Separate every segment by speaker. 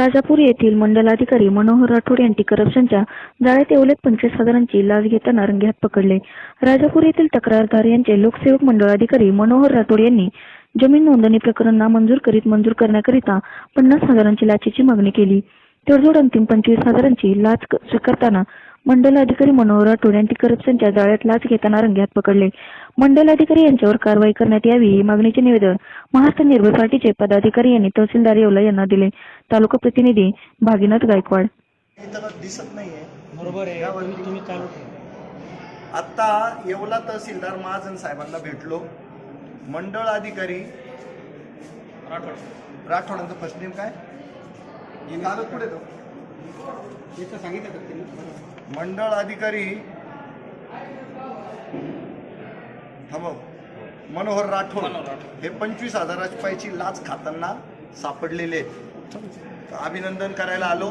Speaker 1: राजापूर येथील मंडलाधिकारी मनोहर राठोड यांनी करप्शनच्या जाळ्यात येवलेत पंचवीस हजारांची लाच घेताना रंगेहात पकडले. राजापूर येथील तक्रारदार यांचे लोकसेवक मंडळाधिकारी मनोहर राठोड यांनी जमीन नोंदणी प्रकरण नामंजूर करीत मंजूर करण्याकरिता पन्नास हजारांची लाचेची मागणी केली. तडजोड अंतिम पंचवीस हजारांची लाच स्वीकारताना मंडल अधिकारी मनोहर राठोड यांनी करप्शनच्या जाळ्यात लाच घेताना रंगेहात पकडले. मंडल अधिकारी यांच्यावर कारवाई करण्यात यावी ही मागणीचे निवेदन महाराष्ट्र निर्भय पार्टीचे पदाधिकारी यांनी तहसीलदार येवला यांना दिले. तालुका प्रतिनिधी भागीनाथ गायकवाड.
Speaker 2: दिसत नाहीये
Speaker 3: बरोबर आहे.
Speaker 2: यावर
Speaker 3: तुम्ही तुम्ही चालू ठेवा
Speaker 2: आता येवला तहसीलदार महाजन साहेबांना भेटलो. मंडळ अधिकारी
Speaker 3: राठोड.
Speaker 2: राठोडांचं फर्स्ट नेम काय? कागद पुढे तो? मंडळ अधिकारी थांबव. मनोहर राठोड हे पंचवीस हजार रुपयाची लाच खाताना सापडलेले अभिनंदन करायला आलो.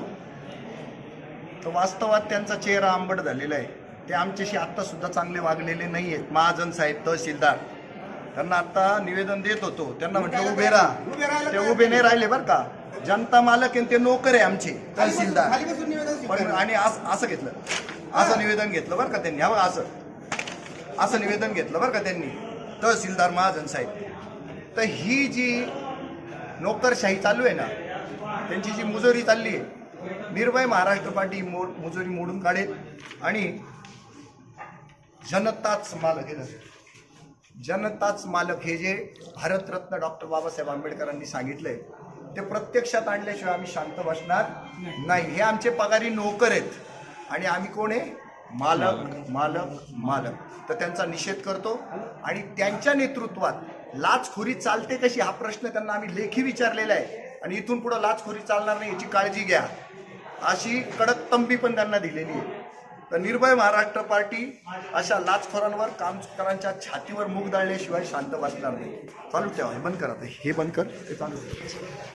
Speaker 2: तर वास्तवात त्यांचा चेहरा आंबट झालेला आहे. ते आमच्याशी आत्ता सुद्धा चांगले वागलेले नाही आहेत. महाजन साहेब तहसीलदार. त्यांना आता निवेदन देत होतो. त्यांना म्हटलं उभे राहा. ते उभे नाही. राहिले बरं का. जनता मालक आहे ते नोकर आहे आमचे तहसीलदार. पण आणि अस- घेतलं. असं निवेदन घेतलं बरं का त्यांनी. हा बघा असं. असं निवेदन घेतलं बरं का त्यांनी. तहसीलदार महाजन साहेब. तर ही जी नोकरशाही चालू आहे ना त्यांची जी मुजोरी चालली आहे निर्भय महाराष्ट्र पार्टी मो मुजोरी मोडून काढेल आणि जनताच मालक हे. जनताच मालक हे जे भारतरत्न डॉक्टर बाबासाहेब आंबेडकरांनी सांगितलंय ते प्रत्यक्षात आणल्याशिवाय आम्ही शांत बसणार नाही. हे आमचे पगारी नोकर आहेत. आणि आम्ही कोण आहे? मालक मालक मालक. तर त्यांचा निषेध करतो. आणि त्यांच्या नेतृत्वात लाचखोरी चालते कशी? हा प्रश्न त्यांना आम्ही लेखी विचारलेला आहे. आणि इथून पुढे लाचखोरी चालणार नाही याची काळजी घ्या. अशी कडक तंबी पण त्यांना दिलेली आहे. तर निर्भय महाराष्ट्र पार्टी अशा लाचखोरांवर कामकरांच्या छातीवर मूग दाळल्याशिवाय शांत बसणार नाही. चालू ठेवा. हे बंद करा ते. हे बंद कर. ते चालू ठेव.